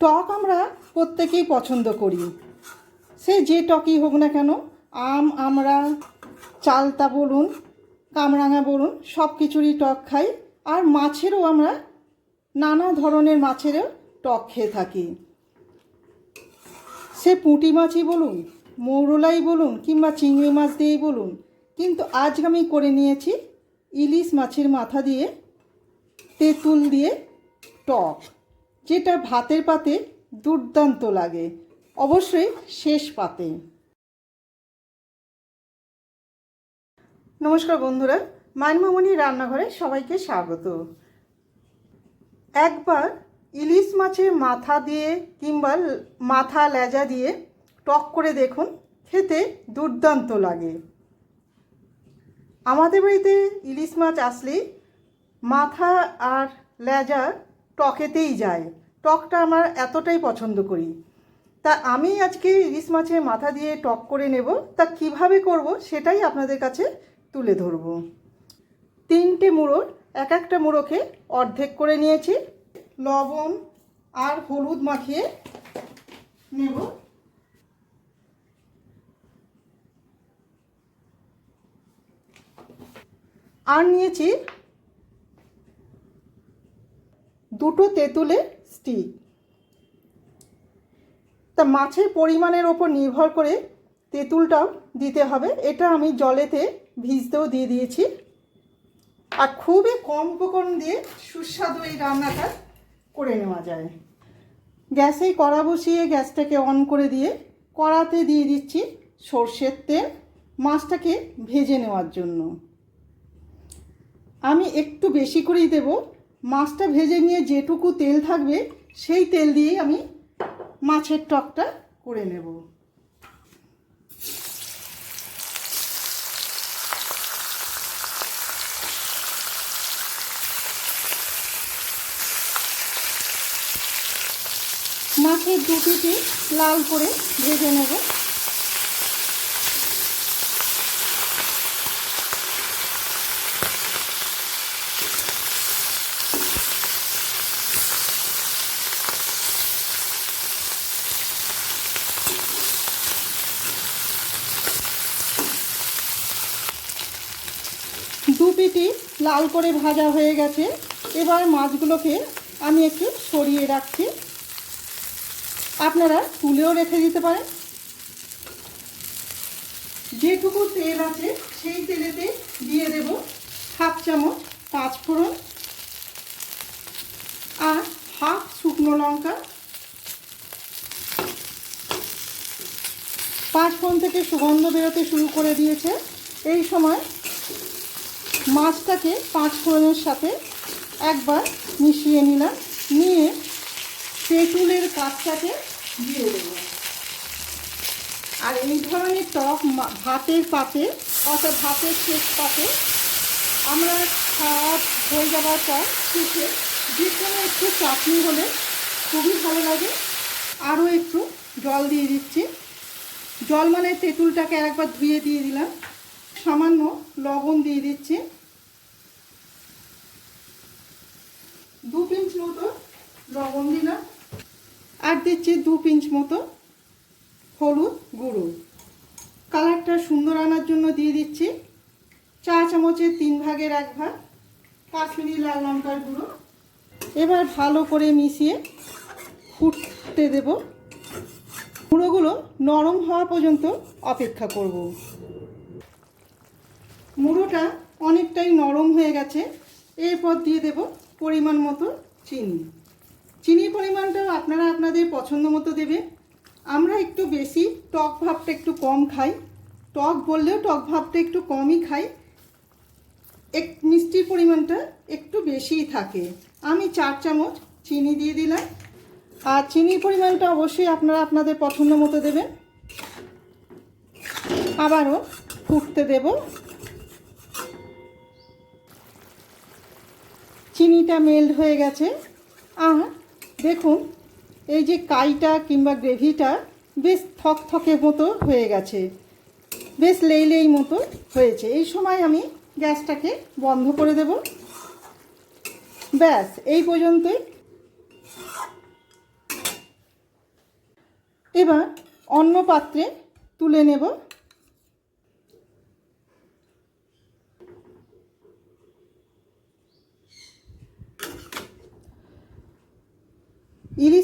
টক আমরা প্রত্যেকেই পছন্দ করি। সে যে টকই হোক না কেন, আম, আমরা, চালতা বলুন, কামরাঙা বলুন, সব কিছুরই টক খাই। আর মাছেরও আমরা নানা ধরনের মাছেরও টক খেয়ে থাকি। সে পুঁটি মাছই বলুন, মৌরলাই বলুন, কিংবা চিংড়ি মাছ দিয়েই বলুন। কিন্তু আজ আমি করে নিয়েছি ইলিশ মাছের মাথা দিয়ে তেঁতুল দিয়ে টক। যেটা ভাতের পাতে দুর্দান্ত লাগে। অবশ্যই শেষ পাতে। নমস্কার বন্ধুরা মানমামনি রান্নাঘরে সবাইকে স্বাগত। একবার ইলিশ মাছের মাথা দিয়ে কিংবা মাথা লেজা দিয়ে টক করে দেখুন, খেতে দুর্দান্ত লাগে। আমাদের বাড়িতে ইলিশ মাছ আসলেই মাথা আর লেজা টকেতেই যায়। টকটা আমার এতটাই পছন্দ করি। তা আমি আজকে ইলিশ মাছের মাথা দিয়ে টক করে নেব। তা কীভাবে করব সেটাই আপনাদের কাছে তুলে ধরব। তিনটে মুড়োর এক একটা মুড়োকে অর্ধেক করে নিয়েছি। লবণ আর হলুদ মাখিয়ে নেব। আর নিয়েছি দুটো তেঁতুলের স্টিক। তা মাছের পরিমাণের ওপর নির্ভর করে তেঁতুলটাও দিতে হবে। এটা আমি জলেতে ভিজতেও দিয়ে দিয়েছি। আর খুবই কম উপকরণ দিয়ে সুস্বাদু এই রান্নাটা করে নেওয়া যায়। গ্যাসে কড়া বসিয়ে গ্যাসটাকে অন করে দিয়ে কড়াতে দিয়ে দিচ্ছি সর্ষের তেল মাছটাকে ভেজে নেওয়ার জন্য। আমি একটু বেশি করেই দেব। মাছটা ভেজে নিয়ে যেটুকু তেল থাকবে, সেই তেল দিয়েই আমি মাছের টকটা করে নেব। মাছের দুটিতে লাল করে ভেজে নেব। দু লাল করে ভাজা হয়ে গেছে। এবার মাছগুলোকে আমি একটু সরিয়ে রাখছি। আপনারা তুলেও রেখে দিতে পারেন। যেটুকু তেল আছে, সেই তেলেতে দিয়ে দেব হাফ চামচ পাঁচ ফোড়ন আর হাফ শুকনো লঙ্কা। পাঁচ ফোড়ন থেকে সুগন্ধ বেরোতে শুরু করে দিয়েছে। এই সময় মাছটাকে পাঁচ ফোড়নের সাথে একবার মিশিয়ে নিলাম। নিয়ে তেঁতুলের কাঠটাকে দিয়ে দেবো। আর এই ধরনের টক ভাতের পাতে, অর্থাৎ ভাতের শেষ পাতে আমরা খাওয়া হয়ে যাওয়ার পর শেষে যে কোনো একটু চাটনি হলে খুবই ভালো লাগে। আরও একটু জল দিয়ে দিচ্ছি। জল মানে তেঁতুলটাকে একবার ধুয়ে দিয়ে দিলাম। সামান্য লবণ দিয়ে দিচ্ছি। দু পিঞ্চ মতো লবণ দিলাম। আর দিচ্ছি দু পিঞ্চ মতো হলুদ গুঁড়ো। কালারটা সুন্দর আনার জন্য দিয়ে দিচ্ছি। চা চামচের তিন ভাগের এক ভাগ কাশ্মীরি লাল লঙ্কার গুঁড়ো। এবার ভালো করে মিশিয়ে ফুটতে দেব। গুঁড়োগুলো নরম হওয়া পর্যন্ত অপেক্ষা করব। মুড়োটা অনেকটাই নরম হয়ে গেছে। এরপর দিয়ে দেব পরিমাণ মতো চিনি। চিনির পরিমাণটাও আপনারা আপনাদের পছন্দ মতো দেবে আমরা একটু বেশি টক ভাবটা একটু কম খাই। টক বললেও টক ভাবটা একটু কমই খাই। এক মিষ্টির পরিমাণটা একটু বেশিই থাকে। আমি চার চামচ চিনি দিয়ে দিলাম। আর চিনির পরিমাণটা অবশ্যই আপনারা আপনাদের পছন্দ মতো দেবেন। আবারও ফুটতে দেব চিনিটা মেল্ট হয়ে গেছে। আর দেখুন, এই যে কাইটা কিংবা গ্রেভিটা বেশ থকথকে মতো হয়ে গেছে। বেশ লেই লেই মতো হয়েছে। এই সময় আমি গ্যাসটাকে বন্ধ করে দেব। ব্যাস, এই পর্যন্তই। এবার অন্য পাত্রে তুলে নেব ইলিশ